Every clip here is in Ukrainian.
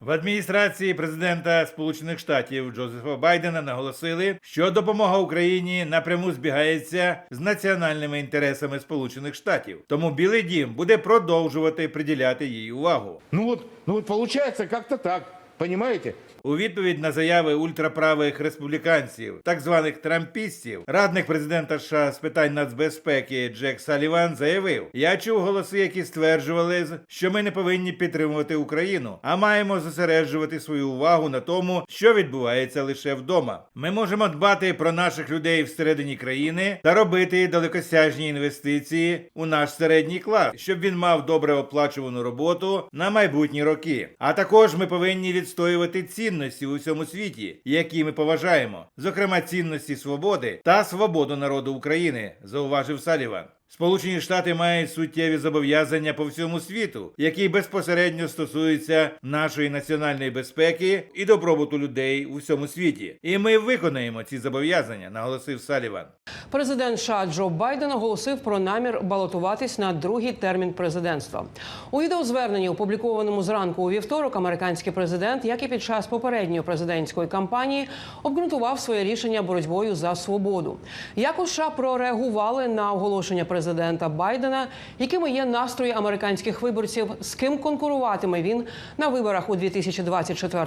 В адміністрації президента Сполучених Штатів Джозефа Байдена наголосили, що допомога Україні напряму збігається з національними інтересами Сполучених Штатів. Тому Білий Дім буде продовжувати приділяти їй увагу. Ну от ну от виходить, как-то так, понимаете? У відповідь на заяви ультраправих республіканців, так званих трампістів, радник президента США з питань нацбезпеки Джек Саліван заявив: Я чув голоси, які стверджували, що ми не повинні підтримувати Україну, а маємо зосереджувати свою увагу на тому, що відбувається лише вдома. Ми можемо дбати про наших людей всередині країни та робити далекосяжні інвестиції у наш середній клас, щоб він мав добре оплачувану роботу на майбутні роки. А також ми повинні відстоювати цінності у всьому світі, які ми поважаємо, зокрема цінності свободи та свободу народу України, зауважив Саліван. Сполучені Штати мають суттєві зобов'язання по всьому світу, які безпосередньо стосуються нашої національної безпеки і добробуту людей у всьому світі. І ми виконаємо ці зобов'язання, наголосив Саліван. Президент США Джо Байден оголосив про намір балотуватись на другий термін президентства. У відеозверненні, опублікованому зранку у вівторок, американський президент, як і під час попередньої президентської кампанії, обґрунтував своє рішення боротьбою за свободу. Як у США прореагували на оголошення президента Байдена, якими є настрої американських виборців, з ким конкуруватиме він на виборах у 2024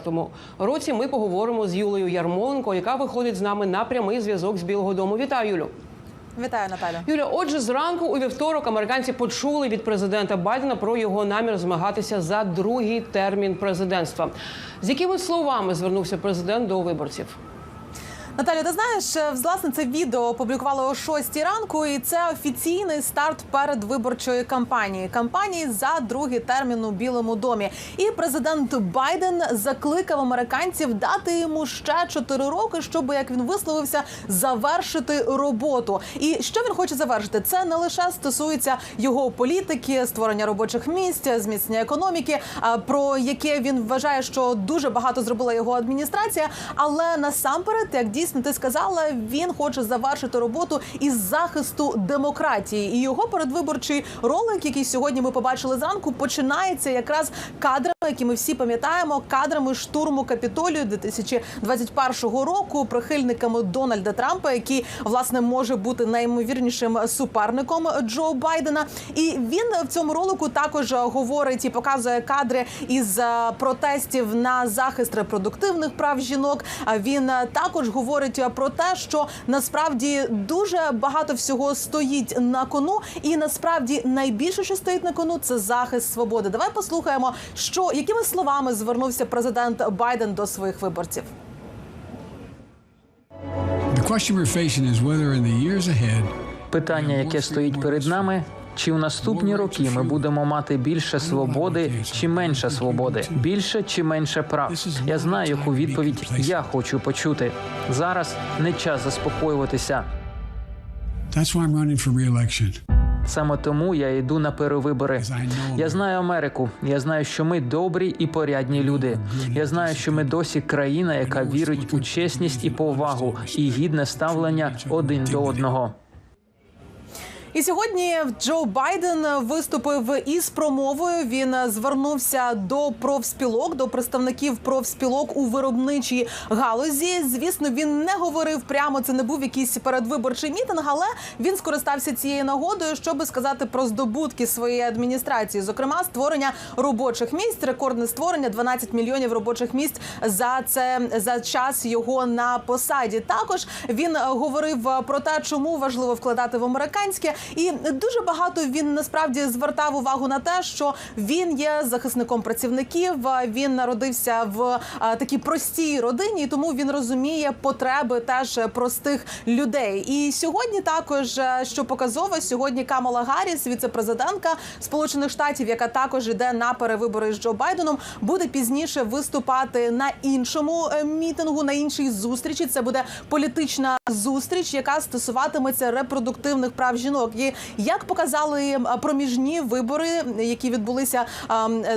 році? Ми поговоримо з Юлею Ярмоленко, яка виходить з нами на прямий зв'язок з Білого Дому. Вітаю, Юлю. Вітаю, Наталя. Юля, отже, зранку у вівторок американці почули від президента Байдена про його намір змагатися за другий термін президентства. З якими словами звернувся президент до виборців? Наталя, ти знаєш, е, власне це відео опублікували о 6 ранку, і це офіційний старт передвиборчої кампанії. Кампанії за другий термін у Білому домі. І президент Байден закликав американців дати йому ще 4 роки, щоб, як він висловився, завершити роботу. І що він хоче завершити? Це не лише стосується його політики, створення робочих місць, зміцнення економіки, про яке він вважає, що дуже багато зробила його адміністрація. Але насамперед, як дійсно ти сказала, він хоче завершити роботу із захисту демократії. І його передвиборчий ролик, який сьогодні ми побачили зранку, починається якраз кадрами, які ми всі пам'ятаємо, кадрами штурму капітолію 2021 року, прихильниками Дональда Трампа, який власне може бути найімовірнішим суперником Джо Байдена. І він в цьому ролику також говорить і показує кадри із е, протестів на захист репродуктивних прав жінок. А Він е, також говорить про те, що насправді дуже багато всього стоїть на кону, і насправді найбільше, що стоїть на кону, це захист свободи. Давай послухаємо, що якими словами звернувся президент Байден до своїх виборців. Питання, яке стоїть перед нами, чи в наступні роки ми будемо мати більше свободи чи менше свободи, більше чи менше прав. Я знаю, яку відповідь я хочу почути. Зараз не час заспокоюватися. Саме тому я йду на перевибори. Я знаю Америку. Я знаю, що ми добрі і порядні люди. Я знаю, що ми досі країна, яка вірить у чесність і повагу, і гідне ставлення один до одного. І сьогодні Джо Байден виступив із промовою. Він звернувся до профспілок, до представників профспілок у виробничій галузі. Звісно, він не говорив прямо. Це не був якийсь передвиборчий мітинг, але він скористався цією нагодою, щоб сказати про здобутки своєї адміністрації, зокрема створення робочих місць, рекордне створення 12 мільйонів робочих місць за це за час його на посаді. Також він говорив про те, чому важливо вкладати в американське, і дуже багато він насправді звертав увагу на те, що він є захисником працівників. Він народився в такій простій родині, тому він розуміє потреби теж простих людей. І сьогодні також е, що показово, сьогодні Камала Гарріс, віце-президентка Сполучених Штатів, яка також йде на перевибори з Джо Байденом, буде пізніше виступати на іншому е, мітингу, на іншій зустрічі. Це буде політична зустріч, яка стосуватиметься репродуктивних прав жінок. Європі. Як показали е, проміжні вибори, які відбулися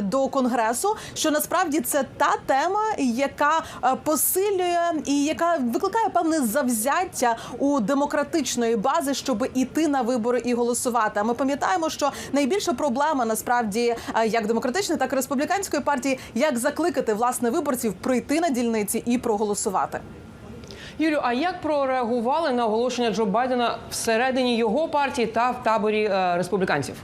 до конгресу, що насправді це та тема, яка е, посилює і яка викликає певне завзяття у демократичної бази, щоб іти на вибори і голосувати. А ми пам'ятаємо, що найбільша проблема насправді е, як демократичної, так і республіканської партії, як закликати власне виборців прийти на дільниці і проголосувати. Юлю, а як прореагували на оголошення Джо Байдена всередині його партії та в таборі е, республіканців?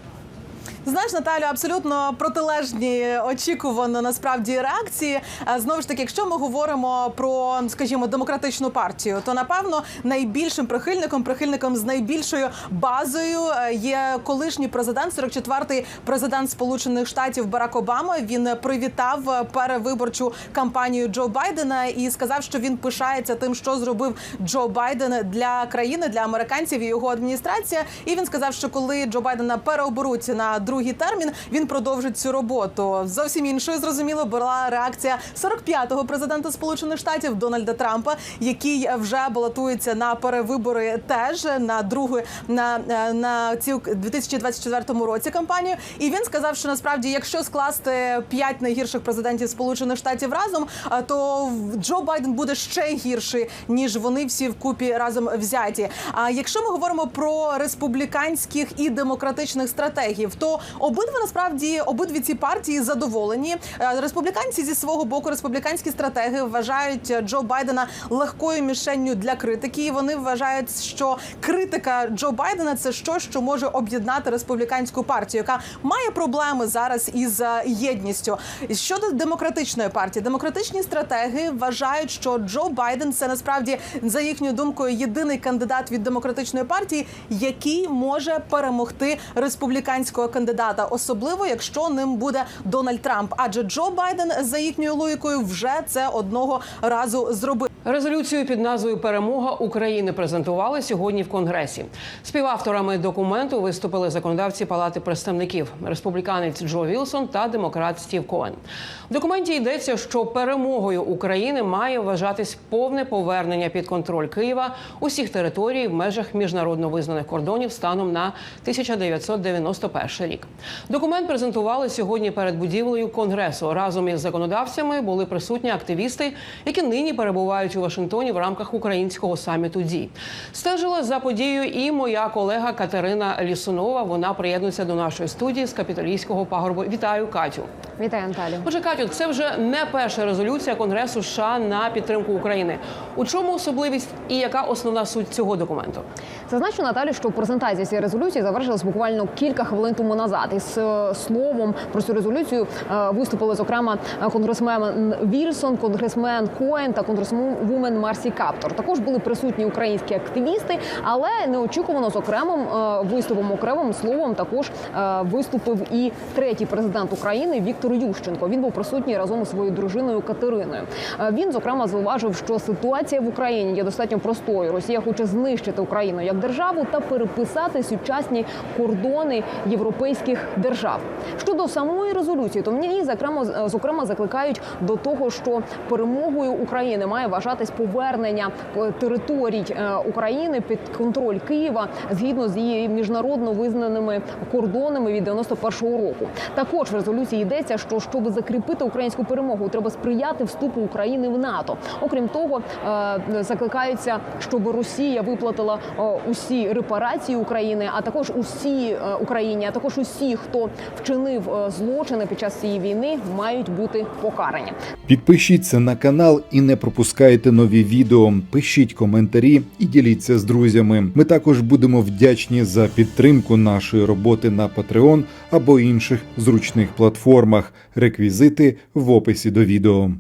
Знаєш, Наталю, абсолютно протилежні очікувано насправді реакції. Е, Знову ж таки, якщо ми говоримо про, скажімо, демократичну партію, то напевно найбільшим прихильником, прихильником з найбільшою базою е, є колишній президент, 44-й президент Сполучених Штатів Барак Обама. Він привітав е, перевиборчу кампанію Джо Байдена і сказав, що він пишається тим, що зробив Джо Байден для країни, для американців і його адміністрація. І він сказав, що коли Джо Байдена переоберуть на другий термін, він продовжить цю роботу. Зовсім іншою зрозуміло була реакція 45-го президента Сполучених Штатів Дональда Трампа, який вже балотується на перевибори теж на другу на, на цю 2024 році кампанію. І він сказав, що насправді, якщо скласти п'ять найгірших президентів Сполучених Штатів разом, а, то Джо Байден буде ще гірший ніж вони всі вкупі разом взяті. А якщо ми говоримо про республіканських і демократичних стратегів, то обидва насправді обидві ці партії задоволені. Е, Республіканці зі свого боку, республіканські стратеги вважають Джо Байдена легкою мішенню для критики. І вони вважають, що критика Джо Байдена це щось, що може об'єднати республіканську партію, яка має проблеми зараз із е, єдністю. Щодо демократичної партії, демократичні стратеги вважають, що Джо Байден це насправді за їхньою думкою єдиний кандидат від демократичної партії, який може перемогти республіканського кандидата, особливо якщо ним буде Дональд Трамп. Адже Джо Байден за їхньою логікою вже це одного разу зробив. Резолюцію під назвою Перемога України презентували сьогодні в Конгресі. Співавторами документу виступили законодавці Палати представників республіканець Джо Вілсон та демократ Стів Коен. В документі йдеться, що перемогою України має вважатись повне повернення під контроль Києва усіх територій в межах міжнародно визнаних кордонів станом на 1991 рік. Документ презентували сьогодні перед будівлею конгресу. Разом із законодавцями були присутні активісти, які нині перебувають у Вашингтоні в рамках українського саміту ДІ. Стежила за подією і моя колега Катерина Лісунова. Вона приєднується до нашої студії з капітолійського пагорбу. Вітаю, Катю. Вітаю, Анталію. Отже, Катю, це вже не перша резолюція Конгресу США на підтримку України. У чому особливість і яка основна суть цього документу? Зазначу Наталю, що презентація цієї резолюції завершилась буквально кілька хвилин тому назад. Із е, словом про цю резолюцію е, виступили зокрема е, конгресмен Вільсон, конгресмен Коен та конгресвумен Марсі Каптор. Також були присутні українські активісти, але неочікувано з окремим виступом, окремим словом також виступив і третій президент України Віктор Ющенко. Він був присутній разом із своєю дружиною Катериною. Він зокрема зауважив, що ситуація в Україні є достатньо простою. Росія хоче знищити Україну як державу та переписати сучасні кордони європейських держав. Щодо самої резолюції, то мені зокрема зокрема закликають до того, що перемогою України має вважатись повернення е, територій е, України під контроль Києва згідно з її міжнародно визнаними кордонами від 91-го року. Також в резолюції йдеться, що щоб закріпити українську перемогу, треба сприяти вступу України в НАТО. Окрім того, е, закликаються, щоб Росія виплатила е, усі репарації України, а також усі е, Україні, а також усі, хто вчинив е, злочини під час цієї війни, мають бути покарані. Підпишіться на канал і не пропускайте нові відео. Пишіть коментарі і діліться з друзями. Ми також будемо вдячні за підтримку нашої роботи на Patreon або інших зручних платформах. Реквізити в описі до відео.